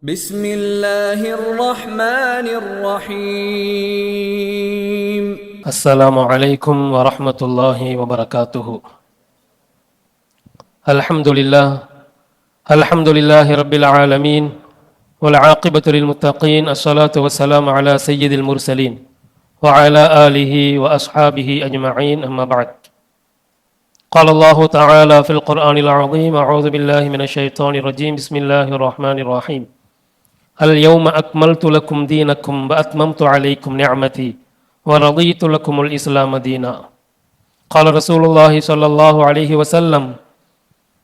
بسم الله الرحمن الرحيم. السلام عليكم ورحمة الله وبركاته. الحمد لله الحمد لله رب العالمين والعاقبة للمتقين الصلاة والسلام على سيد المرسلين وعلى آله وأصحابه أجمعين أما بعد. قال الله تعالى في القرآن العظيم أعوذ بالله من الشيطان الرجيم. بسم الله الرحمن الرحيم. اليوم أكملت لكم دينكم وأتممت عليكم نعمتي ورضيت لكم الإسلام دينا قال رسول الله صلى الله عليه وسلم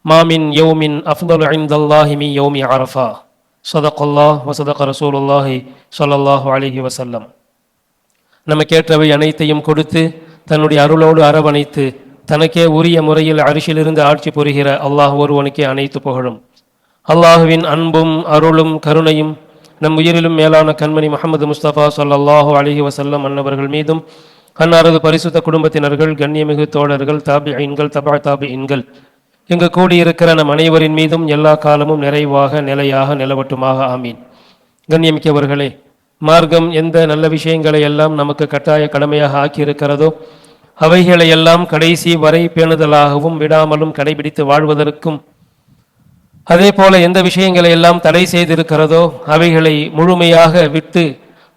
ما من يوم أفضل عند الله من يوم عرفة صدق الله وصدق رسول الله صلى الله عليه وسلم நம்ம கேட்டவை அனைத்தையும் கொடுத்து தன்னுடைய அருளோடு அரவணைத்து தனக்கே உரிய முறையில் அரிசிலிருந்து ஆட்சி புரிகிற அல்லாஹ் ஒருவனுக்கே அனைத்து புகழும் அல்லாஹுவின் அன்பும் அருளும் கருணையும் நம் உயிரிலும் மேலான கண்மணி முகமது முஸ்தபா சொல்லாஹு அலைஹி வசல்லம் அன்னவர்கள் மீதும் அன்னாரது பரிசுத்த குடும்பத்தினர்கள் கண்ணியமிகு தோழர்கள் தாபிஐன்கள் தபா தாபிஇன்கள் இங்கு கூடியிருக்கிற நம் அனைவரின் மீதும் எல்லா காலமும் நிறைவாக நிலையாக நிலவட்டுமாக. ஆமீன். கண்ணியமிக்கவர்களே மார்க்கம் எந்த நல்ல விஷயங்களை எல்லாம் நமக்கு கட்டாய கடமையாக ஆக்கியிருக்கிறதோ அவைகளை எல்லாம் கடைசி வரை பேணுதலாகவும் விடாமலும் கடைபிடித்து வாழ்வதற்கும் அதே போல எந்த விஷயங்களை எல்லாம் தடை செய்திருக்கிறதோ அவைகளை முழுமையாக விட்டு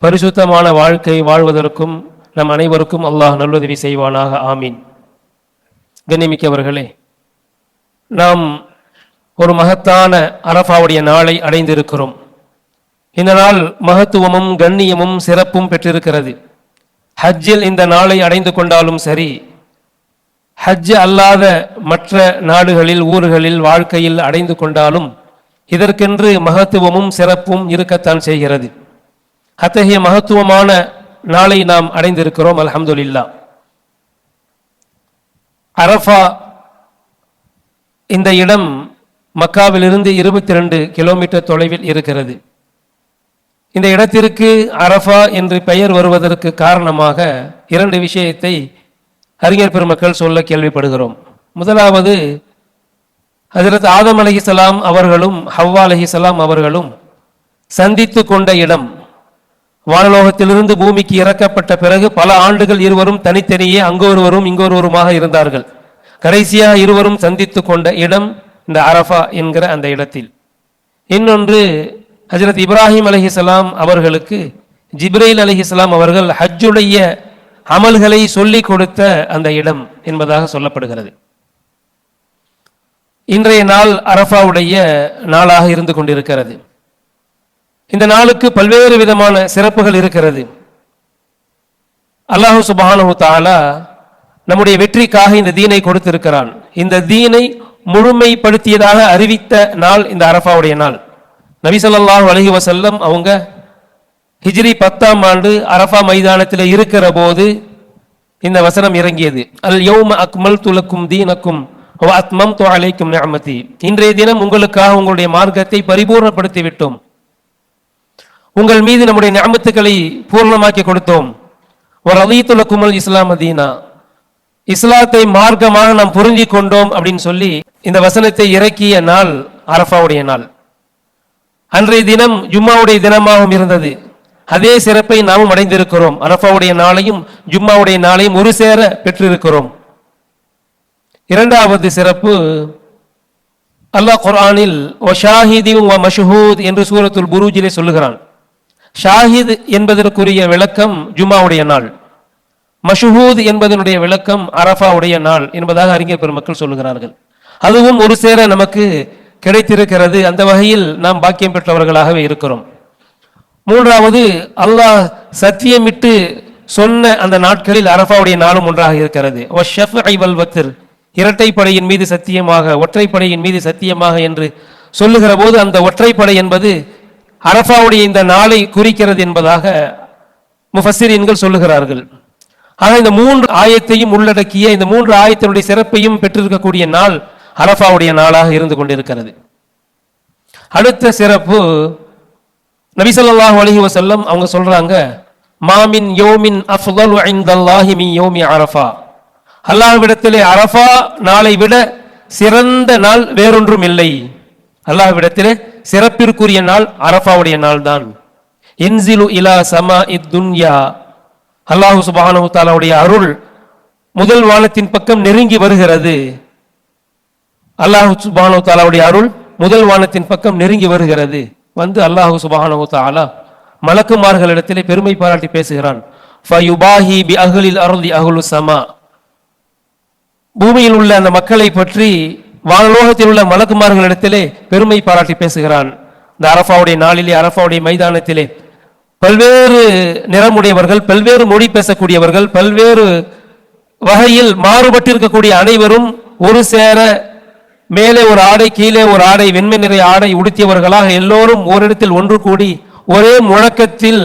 பரிசுத்தமான வாழ்க்கை வாழ்வதற்கும் நம் அனைவருக்கும் அல்லாஹ் நல்லுதவி செய்வானாக ஆமீன். கண்ணிமிக்கவர்களே நாம் ஒரு மகத்தான அரஃபாவுடைய நாளை அடைந்திருக்கிறோம். இந்த நாள் மகத்துவமும் கண்ணியமும் சிறப்பும் பெற்றிருக்கிறது. ஹஜ்ஜில் இந்த நாளை அடைந்து கொண்டாலும் சரி ஹஜ் அல்லாத மற்ற நாடுகளில் ஊர்களில் வாழ்க்கையில் அடைந்து கொண்டாலும் இதற்கென்று மகத்துவமும் சிறப்பும் இருக்கத்தான் செய்கிறது. அத்தகைய மகத்துவமான நாளை நாம் அடைந்திருக்கிறோம் அலமதுல்லா அரஃபா இந்த இடம் மக்காவிலிருந்து இருபத்தி ரெண்டு கிலோமீட்டர் தொலைவில் இருக்கிறது. இந்த இடத்திற்கு அரஃபா என்று பெயர் வருவதற்கு காரணமாக இரண்டு விஷயத்தை அறிஞர் பெருமக்கள் சொல்ல கேள்விப்படுகிறோம். முதலாவது ஹசரத் ஆதம் அலைஹிஸ்ஸலாம் அவர்களும் ஹவ்வா அலைஹிஸ்ஸலாம் அவர்களும் சந்தித்து கொண்ட இடம். வானலோகத்திலிருந்து பூமிக்கு இறக்கப்பட்ட பிறகு பல ஆண்டுகள் இருவரும் தனித்தனியே அங்கொருவரும் இங்கொருவருமாக இருந்தார்கள். கடைசியாக இருவரும் சந்தித்து கொண்ட இடம் இந்த அரஃபா என்கிற அந்த இடத்தில். இன்னொன்று ஹஜரத் இப்ராஹிம் அலைஹிஸ்ஸலாம் அவர்களுக்கு ஜிப்ரைல் அலைஹிஸ்ஸலாம் அவர்கள் ஹஜ்ஜுடைய அமல்களை சொல்லிக் கொடுத்த அந்த இடம் என்பதாக சொல்லப்படுகிறது. இன்றைய நாள் அரஃபாவுடைய நாளாக இருந்து கொண்டிருக்கிறது. இந்த நாளுக்கு பல்வேறு விதமான சிறப்புகள் இருக்கிறது. அல்லாஹு சுபானு தாலா நம்முடைய வெற்றிக்காக இந்த தீனை கொடுத்திருக்கிறான். இந்த தீனை முழுமைப்படுத்தியதாக அறிவித்த நாள் இந்த அரஃபாவுடைய நாள். நபி அலஹி வசல்லம் அவங்க ஹிஜ்ரி பத்தாம் ஆண்டு அரஃபா மைதானத்தில் இருக்கிற போது இந்த வசனம் இறங்கியது. அல் யௌம அக்மல் துலக்கும் தீனக்கும் அத்மம் அலைக்கும் நியமதி இன்றைய தினம் உங்களுக்காக உங்களுடைய மார்க்கத்தை பரிபூர்ணப்படுத்தி விட்டோம் உங்கள் மீது நம்முடைய நியமத்துக்களை பூர்ணமாக்கி கொடுத்தோம். ஒரு அதீத்துலக்குமல் இஸ்லாம் அதீனா இஸ்லாத்தை மார்க்கமாக நாம் புரிஞ்சு கொண்டோம் அப்படின்னு சொல்லி இந்த வசனத்தை இறக்கிய நாள் அரஃபாவுடைய நாள். அன்றைய தினம் ஜும்மாவுடைய தினமாகவும் இருந்தது. அதே சிறப்பை நாமும் அடைந்திருக்கிறோம். அரஃபாவுடைய நாளையும் ஜும்மாவுடைய நாளையும் ஒரு சேர பெற்றிருக்கிறோம். இரண்டாவது சிறப்பு அல்லாஹ் குர்ஆனில் "வ வ மஷ்ஹூத் என்று சூரத்துல் புரூஜிலே சொல்லுகிறான். ஷாஹித் என்பதற்குரிய விளக்கம் ஜும்மாவுடைய நாள். மஷ்ஹூத் என்பதனுடைய விளக்கம் அரஃபாவுடைய நாள் என்பதாக அறிஞர் பெருமக்கள் சொல்லுகிறார்கள். அதுவும் ஒரு சேர நமக்கு கிடைத்திருக்கிறது. அந்த வகையில் நாம் பாக்கியம் பெற்றவர்களாகவே இருக்கிறோம். மூன்றாவது அல்லாஹ் சத்தியமிட்டு சொன்ன அந்த நாட்களில் அரஃபாவுடைய நாளும் ஒன்றாக இருக்கிறது. வஷ்ஷஃப்இ இரட்டைப்படையின் மீது சத்தியமாக ஒற்றைப்படையின் மீது சத்தியமாக என்று சொல்லுகிற போது அந்த ஒற்றைப்படை என்பது அரஃபாவுடைய இந்த நாளை குறிக்கிறது என்பதாக முஃபசிரியன்கள் சொல்லுகிறார்கள். ஆனால் இந்த மூன்று ஆயத்தையும் உள்ளடக்கிய இந்த மூன்று ஆயத்தினுடைய சிறப்பையும் பெற்றிருக்கக்கூடிய நாள் அரஃபாவுடைய நாளாக இருந்து கொண்டிருக்கிறது. அடுத்த சிறப்பு நபிசல்லாஹ் அலஹி வசல்லம் அவங்க சொல்றாங்க மாமின் யோமின் அஃதல் ஐந்தல்லாஹி மின் யோமி அரஃபா. அல்லாஹ்விடத்திலே அரஃபா நாளை விட சிறந்த நாள் வேறொன்றும் இல்லை. அல்லாஹ்விடத்திலே சிறப்பிற்குரிய நாள் அரஃபாவுடைய நாள் தான் இன்சிலு இலா சமா துன்யா. அல்லாஹு சுபானு தாலாவுடைய அருள் முதல் வானத்தின் பக்கம் நெருங்கி வருகிறது. அல்லாஹு சுபானு தாலாவுடைய அருள் முதல் வானத்தின் பக்கம் நெருங்கி வருகிறது. வந்து அல்லாஹு சுபானு தாலா மலக்குமார்களிடத்திலே பெருமை பாராட்டி பேசுகிறான். சமா. பூமியில் உள்ள அந்த மக்களை பற்றி வானலோகத்தில் உள்ள மலக்குமார்களிடத்திலே பெருமை பாராட்டி பேசுகிறான். இந்த அரஃபாவுடைய நாளிலே அரஃபாவுடைய மைதானத்திலே பல்வேறு நிறமுடையவர்கள் பல்வேறு மொழி பேசக்கூடியவர்கள் பல்வேறு வகையில் மாறுபட்டிருக்கக்கூடிய அனைவரும் ஒரு சேர மேலே ஒரு ஆடை கீழே ஒரு ஆடை வெண்மை நிறை ஆடை உடுத்தியவர்களாக எல்லோரும் ஓரிடத்தில் ஒன்று கூடி ஒரே முழக்கத்தில்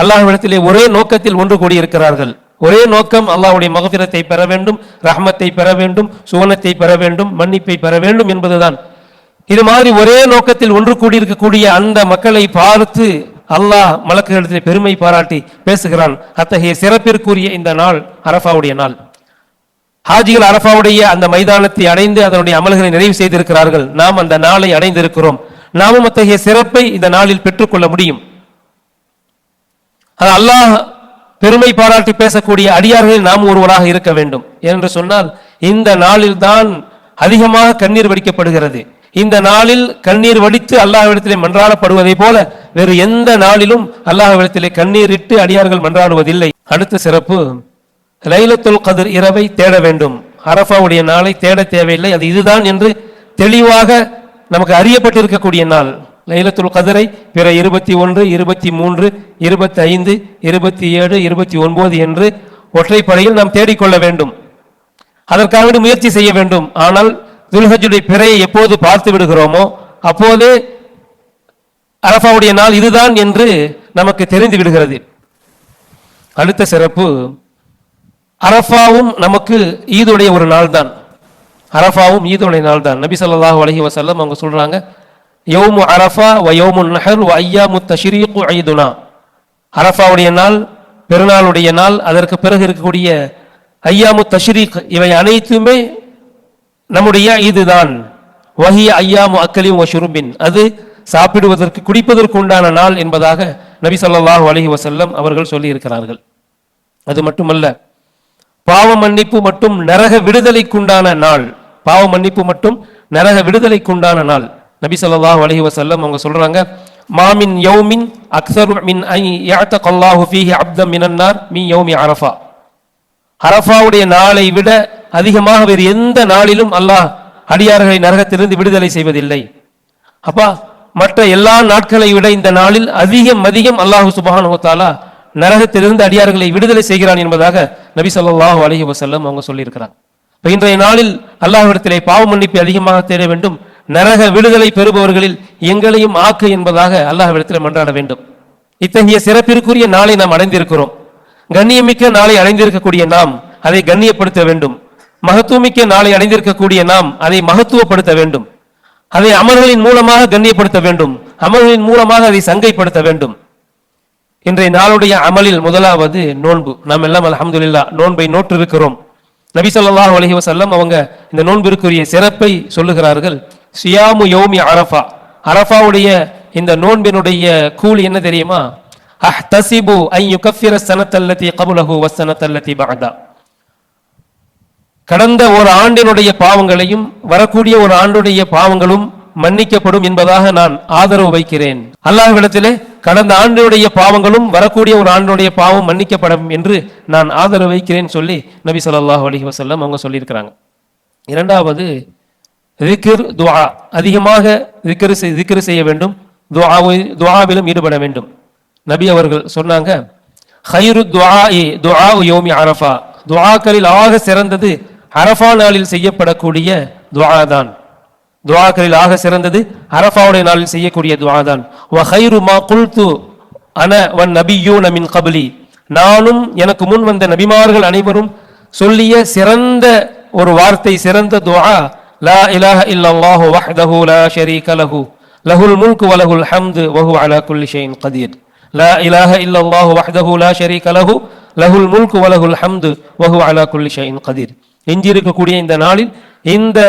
அல்லாஹ்விடத்திலே ஒரே நோக்கத்தில் ஒன்று கூடி இருக்கிறார்கள் ஒரே நோக்கம் அல்லாஹுடைய மகபிரத்தை பெற வேண்டும் ரஹமத்தை பெற வேண்டும் சுவனத்தை பெற வேண்டும் மன்னிப்பை பெற வேண்டும் என்பதுதான். இது மாதிரி ஒரே நோக்கத்தில் ஒன்று கூடியிருக்கக்கூடிய அந்த மக்களை பார்த்து அல்லாஹ் மலக்குகளிடத்தில் பெருமை பாராட்டி பேசுகிறான். அத்தகைய சிறப்பிற்குரிய இந்த நாள் அரஃபாவுடைய நாள். ஹாஜிகள் அரபாவுடைய அந்த மைதானத்தை அடைந்து அதனுடைய அமல்களை நிறைவு செய்திருக்கிறார்கள். நாம் அந்த நாளை அடைந்திருக்கிறோம். நாமும் அத்தகைய சிறப்பை இந்த நாளில் பெற்றுக்கொள்ள முடியும். அது அல்லாஹ் பெருமை பாராட்டி பேசக்கூடிய அடியார்களில் நாம் ஒருவராக இருக்க வேண்டும். என்று சொன்னால் இந்த நாளில் தான் அதிகமாக கண்ணீர் வடிக்கப்படுகிறது. இந்த நாளில் கண்ணீர் வடித்து அல்லாஹ்விடத்திலே மன்றாடப்படுவதை போல வேறு எந்த நாளிலும் அல்லாஹ்விடத்திலே கண்ணீர் இட்டு அடியார்கள் மன்றாடுவதில்லை. அடுத்த சிறப்பு லைலத்துல் கதிர் இரவை தேட வேண்டும். அரஃபாவுடைய நாளை தேட தேவையில்லை. அது இதுதான் என்று தெளிவாக நமக்கு அறியப்பட்டிருக்கக்கூடிய நாள். லைலத்துல் கதிரை பிற இருபத்தி ஒன்று இருபத்தி மூன்று இருபத்தி ஐந்து இருபத்தி ஏழு இருபத்தி ஒன்பது என்று ஒற்றைப்படையில் நாம் தேடிக்கொள்ள வேண்டும். அதற்காக முயற்சி செய்ய வேண்டும். ஆனால் துல்ஹஜுடைய பிறையை எப்போது பார்த்து விடுகிறோமோ அப்போது அரஃபாவுடைய நாள் இதுதான் என்று நமக்கு தெரிந்து விடுகிறது. அடுத்த சிறப்பு அரஃபாவும் நமக்கு ஈதுடைய ஒரு நாள் தான் அரஃபாவும் ஈதுடைய நாள் தான் நபி ஸல்லல்லாஹு அலஹி வசல்லம் அவங்க சொல்கிறாங்க யோமு அரஃபா வ யோமு நஹர் வ ஐயாமு தஷ்ரீக்கு ஈதுனா. அரஃபாவுடைய நாள் பெருநாளுடைய நாள் அதற்கு பிறகு இருக்கக்கூடிய ஐயாமு தஷ்ரீக் இவை அனைத்துமே நம்முடைய இதுதான் வஹிய ஐயாமு அக்கலியும் வஷுருபின் அது சாப்பிடுவதற்கு குடிப்பதற்கு உண்டான நாள் என்பதாக நபி சொல்லாஹு அலஹி வசல்லம் அவர்கள் சொல்லியிருக்கிறார்கள். அது மட்டுமல்ல பாவ மன்னிப்பு மற்றும் நரக விடுதலைக்குண்டான நாள். பாவ மன்னிப்பு மற்றும் நரக விடுதலைக்குண்டான நாள். நபி ஸல்லல்லாஹு அலஹி வசல்லம் அவங்க சொல்றாங்க மாமின் யௌமின் அக்சர் மின் ஐ கொல்லாஹு ஃபீஹி அப்த மினன்னார் மீ யௌமி அரஃபா. அரஃபாவுடைய நாளை விட அதிகமாக வேறு எந்த நாளிலும் அல்லாஹ் அடியார்களை நரகத்திலிருந்து விடுதலை செய்வதில்லை. அப்பா மற்ற எல்லா நாட்களை விட இந்த நாளில் அதிகம் அதிகம் அல்லாஹு சுபஹானஹு நரகத்திலிருந்து அடியார்களை விடுதலை செய்கிறான் என்பதாக நபி சொல்லாஹு அலஹி வசல்லம் அவங்க சொல்லியிருக்கிறாங்க. இன்றைய நாளில் அல்லாஹ்விடத்திலே பாவ மன்னிப்பு அதிகமாக தேட வேண்டும். நரக விடுதலை பெறுபவர்களில் எங்களையும் ஆக்கு என்பதாக அல்லாஹ்விடத்தில் மன்றாட வேண்டும். இத்தகைய சிறப்பிற்குரிய நாளை நாம் அடைந்திருக்கிறோம். கண்ணியமிக்க நாளை அடைந்திருக்கக்கூடிய நாம் அதை கண்ணியப்படுத்த வேண்டும். மகத்துவமிக்க நாளை அடைந்திருக்கக்கூடிய நாம் அதை மகத்துவப்படுத்த வேண்டும். அதை அமல்களின் மூலமாக கண்ணியப்படுத்த வேண்டும். அமல்களின் மூலமாக அதை சங்கைப்படுத்த வேண்டும். இன்றைய நாளுடைய அமலில் முதலாவது நோன்பு. நாம் எல்லாம் அலமதுல்லா நோன்பை நோற்றிருக்கிறோம். நபி சொல்லாஹ் அலைஹி வஸல்லம் அவங்க இந்த நோன்பிற்குரிய சிறப்பை சொல்லுகிறார்கள். சியாமு யோமி அரஃபா. அரஃபாவுடைய இந்த நோன்பினுடைய கூலி என்ன தெரியுமா? அஹ்தசிபு ஐ யுகஃபிர சனத்தல்லதி கபுலஹு வசனத்தல்லதி பகதா கடந்த ஒரு ஆண்டினுடைய பாவங்களையும் வரக்கூடிய ஒரு ஆண்டுடைய பாவங்களும் மன்னிக்கப்படும் என்பதாக நான் ஆதரவு வைக்கிறேன். அல்லாஹ்விடத்திலே கடந்த ஆண்டினுடைய பாவங்களும் வரக்கூடிய ஒரு ஆண்டினுடைய பாவம் மன்னிக்கப்படும் என்று நான் ஆதரவு வைக்கிறேன் சொல்லி நபி சொல்லாஹ் அலி வசல்லம் அவங்க சொல்லியிருக்கிறாங்க. இரண்டாவது திக்ர் துவா அதிகமாக திக்ர் செய் செய்ய வேண்டும். துஆவை துவாவிலும் ஈடுபட வேண்டும். நபி அவர்கள் சொன்னாங்க ஹைரு துவா துவா யோமி அரஃபா. துவாக்களில் ஆக சிறந்தது அரஃபா நாளில் செய்யப்படக்கூடிய துவா தான். துவாக்களில் ஆக சிறந்தது. அரஃபாவுடைய நாளில் செய்யக்கூடிய துவா தான் வ குல்து அன வன் நபியூன நமின் கபலி. நானும் எனக்கு முன் வந்த நபிமார்கள் அனைவரும் சொல்லிய சிறந்த ஒரு வார்த்தை சிறந்த துவா லா இலாஹ இல்லல்லாஹு வஹ்தஹு லா ஷரீக லஹு. லஹுல் முல்கு வலகுல் ஹம்து வஹு அலா குல்லி ஷைஇன் கதீர் லா இலாஹ இல்லல்லாஹு வஹ்தஹு லா ஷரீக லஹு. லஹுல் முல்கு வலஹுல் ஹம்து வஹு அலா குல்லி ஷைஇன் கதீர் எஞ்சியிருக்கக்கூடிய இந்த நாளில் இந்த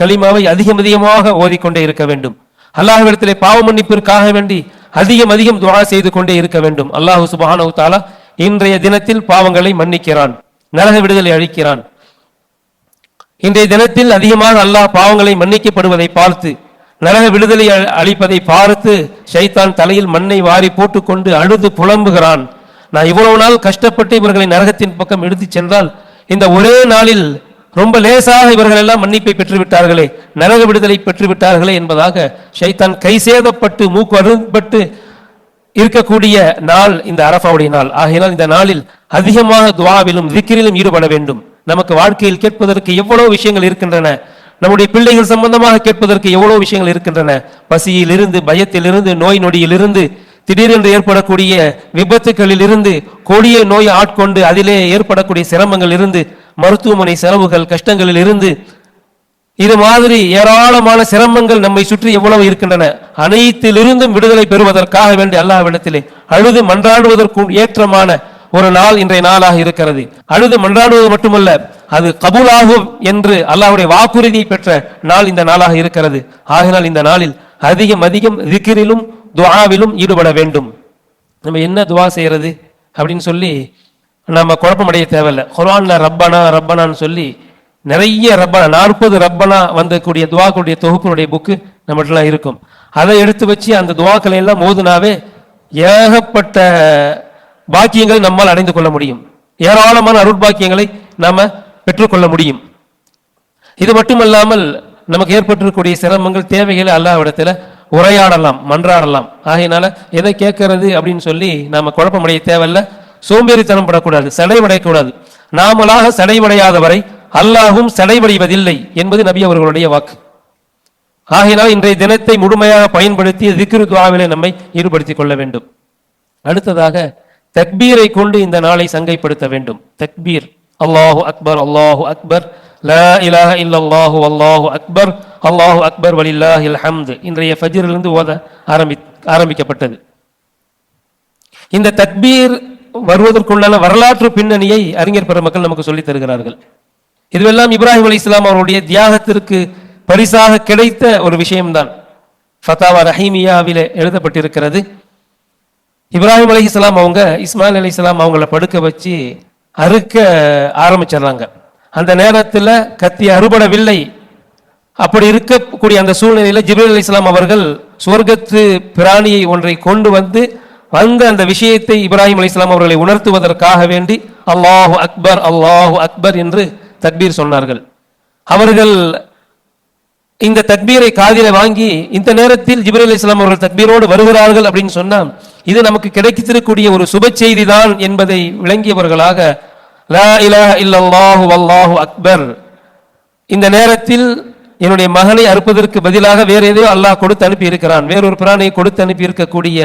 களிமாவை அதிகம் அதிகமாக ஓதிக்கொண்டே இருக்க வேண்டும். அல்லாஹ்விடத்திலே பாவ மன்னிப்பிற்காக வேண்டி அதிகம் அதிகம் துவா செய்து கொண்டே இருக்க வேண்டும். அல்லாஹ் சுப்ஹானஹு தாலா இன்றைய தினத்தில் பாவங்களை மன்னிக்கிறான் நரக விடுதலை அளிக்கிறான் இன்றைய தினத்தில் அதிகமாக அல்லாஹ் பாவங்களை மன்னிக்கப்படுவதை பார்த்து நரக விடுதலை அளிப்பதை பார்த்து ஷைத்தான் தலையில் மண்ணை வாரி போட்டுக்கொண்டு அழுது புலம்புகிறான். நான் இவ்வளவு நாள் கஷ்டப்பட்டு இவர்களை நரகத்தின் பக்கம் எடுத்துச் சென்றால் இந்த ஒரே நாளில் ரொம்ப லேசாக இவர்கள் எல்லாம் மன்னிப்பை பெற்றுவிட்டார்களே நரக விடுதலை பெற்றுவிட்டார்களே என்பதாக ஷைத்தான் கைசேதப்பட்டு மூக்கு அரும்பட்டு இருக்கக்கூடிய நாள் இந்த அரஃபாவுடைய நாள். ஆகையினால் இந்த நாளில் அதிகமாக துவாவிலும் திக்கிரிலும் ஈடுபட வேண்டும். நமக்கு வாழ்க்கையில் கேட்பதற்கு எவ்வளவு விஷயங்கள் இருக்கின்றன நம்முடைய பிள்ளைகள் சம்பந்தமாக கேட்பதற்கு எவ்வளவு விஷயங்கள் இருக்கின்றன. பசியிலிருந்து பயத்திலிருந்து நோய் நொடியிலிருந்து திடீரென்று ஏற்படக்கூடிய விபத்துகளில் இருந்து கொடிய நோய் ஆட்கொண்டு அதிலே ஏற்படக்கூடிய சிரமங்கள் இருந்து மருத்துவமனை செலவுகள் கஷ்டங்களில் இருந்து இது மாதிரி ஏராளமான சிரமங்கள் நம்மை சுற்றி எவ்வளவு இருக்கின்றன. அனைத்திலிருந்தும் விடுதலை பெறுவதற்காக வேண்டிய அல்லாஹ்விடத்திலே அழுது மன்றாடுவதற்கு ஏற்றமான ஒரு நாள் இன்றைய நாளாக இருக்கிறது. அழுது மன்றாடுவது மட்டுமல்ல அது கபூலாகும் என்று அல்லாஹுடைய வாக்குறுதியை பெற்ற நாள் இந்த நாளாக இருக்கிறது. ஆகினால் இந்த நாளில் அதிகம் அதிகம் திக்கிரிலும் துவாவிலும் ஈடுபட வேண்டும். நம்ம என்ன துவா செய்யறது? அப்படின்னு சொல்லி நம்ம குழப்பமடைய தேவையில்லை. குரான்ல ரப்பனா ரப்பனான்னு சொல்லி நிறைய ரப்பனா நாற்பது ரப்பனா வந்தக்கூடிய துவாக்களுடைய தொகுப்பினுடைய புக்கு நம்மகிட்டலாம் இருக்கும். அதை எடுத்து வச்சு அந்த துவாக்களை எல்லாம் மோதுனாவே ஏகப்பட்ட பாக்கியங்களை நம்மால் அடைந்து கொள்ள முடியும். ஏராளமான அருட்பாக்கியங்களை நாம் பெற்றுக்கொள்ள முடியும். இது மட்டுமல்லாமல் நமக்கு ஏற்பட்டிருக்கக்கூடிய சிரமங்கள் தேவைகளை அல்லாவிடத்தில் உரையாடலாம் மன்றாடலாம். ஆகையினால எதை கேட்கறது அப்படின்னு சொல்லி நாம குழப்பமடைய தேவையில்ல. சோம்பேறித்தனம் படக்கூடாது சடைவடையக்கூடாது நாமளாக சடைவடையாதவரை அல்லாஹும் சடைவடைவதில்லை என்பது நபி அவர்களுடைய வாக்கு. ஆகையினால் இன்றைய தினத்தை முழுமையாக பயன்படுத்தி திக்ரு துவாவிலே நம்மை ஈடுபடுத்திக் கொள்ள வேண்டும். அடுத்ததாக தக்பீரை கொண்டு இந்த நாளை சங்கைப்படுத்த வேண்டும். தக்பீர் அல்லாஹு அக்பர் அல்லாஹு அக்பர். லா இலாஹ இல்லல்லாஹு அல்லாஹு அக்பர் அல்லாஹு அக்பர் வலில்லாஹில் ஹம்து இன்றைய ஃபஜ்ரிலிருந்து ஓத ஆரம்பி ஆரம்பிக்கப்பட்டது. இந்த தக்பீர் வருவதற்குள்ளான வரலாற்று பின்னணியை அறிஞர் பெருமக்கள் நமக்கு சொல்லித் தருகிறார்கள். இதுவெல்லாம் இப்ராஹிம் அலி இஸ்லாம் அவருடைய தியாகத்திற்கு பரிசாக கிடைத்த ஒரு விஷயம்தான். ஃபத்தாவா ரஹீமியாவில் எழுதப்பட்டிருக்கிறது. இப்ராஹிம் அலைஹிஸ்ஸலாம் அவங்க இஸ்மாயில் அலைஹிஸ்ஸலாம் அவங்கள படுக்க வச்சு அறுக்க ஆரம்பிச்சிடுறாங்க. அந்த நேரத்தில் கத்தி அறுபடவில்லை. அப்படி இருக்கக்கூடிய அந்த சூழ்நிலையில அலி இஸ்லாம் அவர்கள் சுவர்க்கத்து பிராணியை ஒன்றை கொண்டு வந்து வந்த அந்த விஷயத்தை இப்ராஹிம் அலைஹிஸ்ஸலாம் அவர்களை உணர்த்துவதற்காக வேண்டி அல்லாஹு அக்பர் அல்லாஹு அக்பர் என்று தக்பீர் சொன்னார்கள். அவர்கள் இந்த தக்பீரை காதில வாங்கி இந்த நேரத்தில் ஜிப்ரீல் இஸ்லாம் அவர்கள் தக்பீரோடு வருகிறார்கள் அப்படின்னு சொன்னால் இது நமக்கு கிடைத்திருக்கக்கூடிய ஒரு சுப செய்தி தான் என்பதை விளங்கியவர்களாக லா இலாஹ இல்லல்லாஹு வல்லாஹு அக்பர். இந்த நேரத்தில் என்னுடைய மகனை அறுப்பதற்கு பதிலாக வேற எதையோ அல்லாஹ் கொடுத்து அனுப்பி இருக்கிறான் வேறொரு பிராணியை கொடுத்து அனுப்பி இருக்கக்கூடிய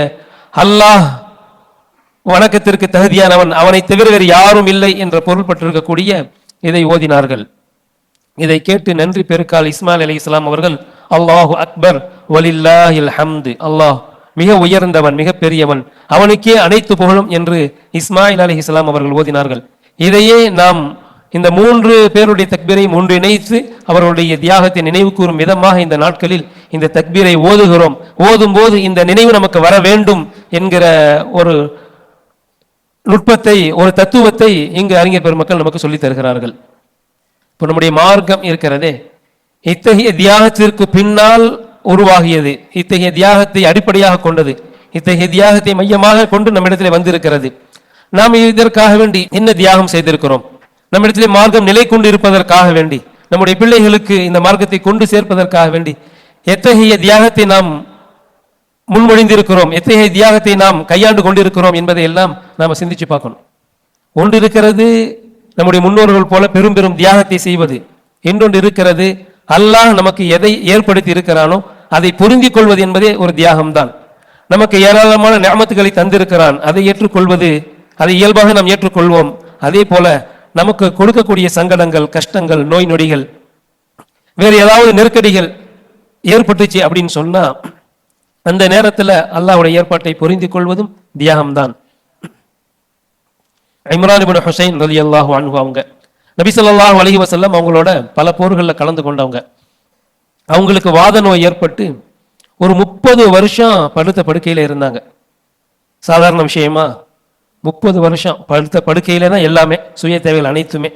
அல்லாஹ் வணக்கத்திற்கு தகுதியானவன். அவனை தவிர வேறு யாரும் இல்லை என்ற பொருள்பட்டிருக்கக்கூடிய இதை ஓதினார்கள். இதை கேட்டு நன்றி பெருக்கால் இஸ்மாயில் அலி இஸ்லாம் அவர்கள் அல்லாஹு அக்பர் வலில்லா இல் ஹம்து அல்லாஹ் மிக உயர்ந்தவன் மிக பெரியவன் அவனுக்கே அனைத்து புகழும் என்று இஸ்மாயில் அலி இஸ்லாம் அவர்கள் ஓதினார்கள். இதையே நாம் இந்த மூன்று பேருடைய தக்பீரையும் ஒன்றிணைத்து அவர்களுடைய தியாகத்தை நினைவு கூறும் விதமாக இந்த நாட்களில் இந்த தக்பீரை ஓதுகிறோம். ஓதும் போது இந்த நினைவு நமக்கு வர வேண்டும் என்கிற ஒரு நுட்பத்தை ஒரு தத்துவத்தை இங்கு அறிஞர் பெருமக்கள் நமக்கு சொல்லித் தருகிறார்கள். இப்போ நம்முடைய மார்க்கம் இருக்கிறதே. இத்தகைய தியாகத்திற்கு பின்னால் உருவாகியது. இத்தகைய தியாகத்தை அடிப்படையாக கொண்டது. இத்தகைய தியாகத்தை மையமாக கொண்டு நம்மிடத்தில் வந்திருக்கிறது. நாம் இதற்காக வேண்டி என்ன தியாகம் செய்திருக்கிறோம்? நம்மிடத்திலே மார்க்கம் நிலை கொண்டு இருப்பதற்காக வேண்டி நம்முடைய பிள்ளைகளுக்கு இந்த மார்க்கத்தை கொண்டு சேர்ப்பதற்காக வேண்டி எத்தகைய தியாகத்தை நாம் முன்மொழிந்திருக்கிறோம்? எத்தகைய தியாகத்தை நாம் கையாண்டு கொண்டிருக்கிறோம் என்பதை எல்லாம் நாம் சிந்திச்சு பார்க்கணும். ஒன்று இருக்கிறது நம்முடைய முன்னோர்கள் போல பெரும் பெரும் தியாகத்தை செய்வது. இன்னொன்று இருக்கிறது அல்லாஹ் நமக்கு எதை ஏற்படுத்தி இருக்கிறானோ அதை புரிந்து கொள்வது என்பதே ஒரு தியாகம்தான். நமக்கு ஏராளமான ஞாபகத்துகளை தந்திருக்கிறான். அதை ஏற்றுக்கொள்வது அதை இயல்பாக நாம் ஏற்றுக்கொள்வோம். அதே போல நமக்கு கொடுக்கக்கூடிய சங்கடங்கள் கஷ்டங்கள் நோய் நொடிகள் வேறு ஏதாவது நெருக்கடிகள் ஏற்பட்டுச்சு அப்படின்னு சொன்னா அந்த நேரத்தில் அல்லாவுடைய ஏற்பாட்டை புரிந்து கொள்வதும் தியாகம்தான். இம்ரான் இப்னு ஹுசைன் ரலியல்லாஹு அன்ஹு அவங்க நபிசல்லாஹு அலஹி வசல்லம் அவங்களோட பல போர்களில் கலந்து கொண்டவங்க. அவங்களுக்கு வாத நோய் ஏற்பட்டு ஒரு முப்பது வருஷம் படுத்த படுக்கையில் இருந்தாங்க. சாதாரண விஷயமா முப்பது வருஷம் படுத்த படுக்கையில தான் எல்லாமே சுய தேவைகள் அனைத்துமே.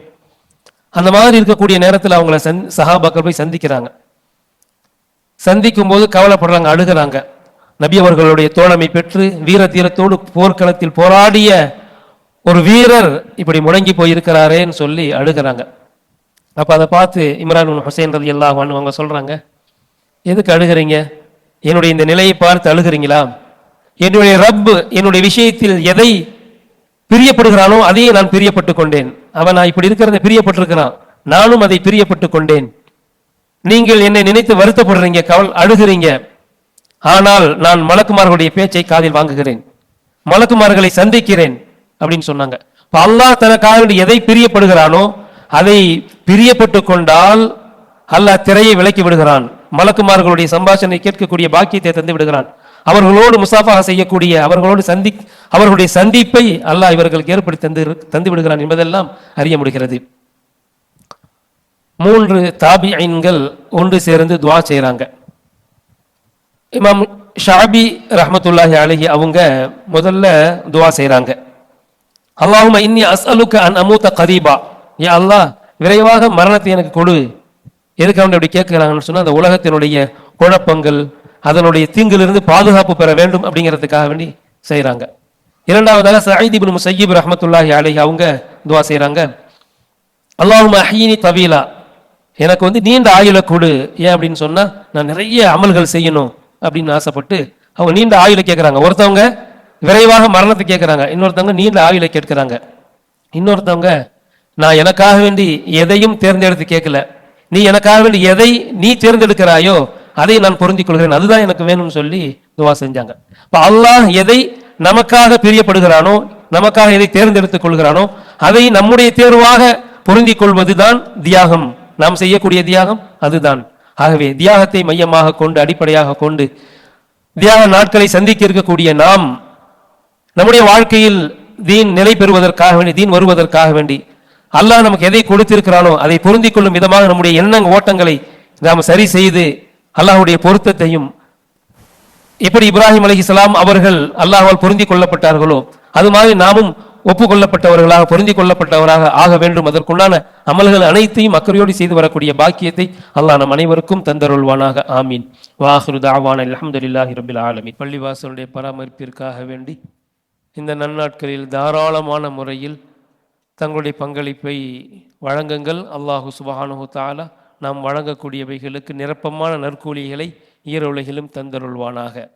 அந்த மாதிரி இருக்கக்கூடிய நேரத்தில் அவங்கள சந் சஹாபாக்கள் போய் சந்திக்கிறாங்க. சந்திக்கும் போது கவலைப்படுறாங்க அழுகிறாங்க. நபி அவர்களுடைய தோழமை பெற்று வீர தீரத்தோடு போர்க்களத்தில் போராடிய ஒரு வீரர் இப்படி முடங்கி போயிருக்கிறாரேன்னு சொல்லி அழுகிறாங்க. அப்போ அதை பார்த்து இம்ரான் பின் ஹுசைன் ரதி அல்லாஹ்வான்னு அவங்க சொல்கிறாங்க எதுக்கு அழுகிறீங்க? என்னுடைய இந்த நிலையை பார்த்து அழுகிறீங்களா? என்னுடைய ரப்பு என்னுடைய விஷயத்தில் எதை பிரியப்படுகிறானோ அதையே நான் பிரியப்பட்டு கொண்டேன். அவன் நான் இப்படி இருக்கிறத பிரியப்பட்டிருக்கிறான். நானும் அதை பிரியப்பட்டு கொண்டேன். நீங்கள் என்னை நினைத்து வருத்தப்படுறீங்க கவல் அழுகிறீங்க. ஆனால் நான் மலக்குமார்களுடைய பேச்சை காதில் வாங்குகிறேன். மலக்குமார்களை சந்திக்கிறேன் அப்படின்னு சொன்னாங்க. இப்போ அல்லாஹ் தனக்காக எதை பிரியப்படுகிறானோ அதை பிரியப்பட்டு கொண்டால் அல்லாஹ் திரையை விலக்கி விடுகிறான். மலக்குமார்களுடைய சம்பாஷனை கேட்கக்கூடிய பாக்கியத்தை தந்து விடுகிறான். அவர்களோடு முசாஃபா செய்யக்கூடிய அவர்களோடு சந்தி அவர்களுடைய சந்திப்பை அல்லாஹ் இவர்களுக்கு ஏற்படுத்தி தந்து தந்து விடுகிறான் என்பதெல்லாம் அறிய முடிகிறது. மூன்று தாபி ஐன்கள் ஒன்று சேர்ந்து துவா செய்கிறாங்க இமாம் ஷாபி ரஹமத்துல்லாஹி அழகி அவங்க முதல்ல துவா செய்கிறாங்க அல்லாஹும இன்னி அஸ்அலுக்க அன் அமூத்த கரீபா. ஏ அல்லாஹ் விரைவாக மரணத்தை எனக்கு கொடு. எதுக்கு அவங்க அப்படி கேட்கிறாங்கன்னு சொன்னால் அந்த உலகத்தினுடைய குழப்பங்கள் அதனுடைய தீங்கிலிருந்து பாதுகாப்பு பெற வேண்டும் அப்படிங்கிறதுக்காக வேண்டி செய்கிறாங்க இரண்டாவதாக சயீத் இப்னு முசையிப் ரஹ்மத்துல்லாஹி அலைஹி அவங்க துவா செய்கிறாங்க அல்லாஹும அஹீனி தவீலா. எனக்கு வந்து நீண்ட ஆயுளை கொடு. ஏன் அப்படின்னு சொன்னால் நான் நிறைய அமல்கள் செய்யணும் அப்படின்னு ஆசைப்பட்டு அவங்க நீண்ட ஆயுளை கேட்குறாங்க ஒருத்தவங்க விரைவாக மரணத்தை கேட்குறாங்க இன்னொருத்தவங்க நீண்ட ஆயுளை கேட்குறாங்க. இன்னொருத்தவங்க நான் எனக்காக வேண்டி எதையும் தேர்ந்தெடுத்து கேட்கல நீ எனக்காக வேண்டி எதை நீ தேர்ந்தெடுக்கிறாயோ அதை நான் பொருந்திக் கொள்கிறேன். அதுதான் எனக்கு வேணும்னு சொல்லி துவா செஞ்சாங்க. இப்போ அல்லாஹ் எதை நமக்காக பிரியப்படுகிறானோ நமக்காக எதை தேர்ந்தெடுத்துக் கொள்கிறானோ அதை நம்முடைய தேர்வாக பொருந்திக் கொள்வதுதான் தியாகம். நாம் செய்யக்கூடிய தியாகம் அதுதான். ஆகவே தியாகத்தை மையமாக கொண்டு அடிப்படையாக கொண்டு தியாக நாட்களை சந்திக்க இருக்கக்கூடிய நாம் நம்முடைய வாழ்க்கையில் தீன் நிலை பெறுவதற்காக வேண்டி தீன் வருவதற்காக வேண்டி அல்லாஹ் நமக்கு எதை கொடுத்திருக்கிறானோ அதை பொருந்திக் கொள்ளும் விதமாக நம்முடைய எண்ண ஓட்டங்களை நாம் சரி செய்து அல்லாஹுடைய பொருத்தத்தையும் எப்படி இப்ராஹிம் அலைஹிஸ்ஸலாம் அவர்கள் அல்லாஹால் பொருந்திக் கொள்ளப்பட்டார்களோ அது மாதிரி நாமும் ஒப்புக்கொள்ளப்பட்டவர்களாக பொருந்தி கொள்ளப்பட்டவராக ஆக வேண்டும். அதற்குண்டான அமல்கள் அனைத்தையும் அக்கறையோடு செய்து வரக்கூடிய பாக்கியத்தை அல்லாஹ் நம் அனைவருக்கும் தந்தருள்வானாக. ஆமீன். வாஹரு தாவான் அலமதுல்லாஹி ரபில் ஆலமி பள்ளிவாசலுடைய பராமரிப்பிற்காக வேண்டி இந்த நன்னாட்களில் தாராளமான முறையில் தங்களுடைய பங்களிப்பை வழங்குங்கள். அல்லாஹு சுபஹானஹு தாலா நாம் வழங்கக்கூடியவைகளுக்கு நிரப்பமான நற்கூலிகளை ஈர உலகிலும் தந்தருள்வானாக.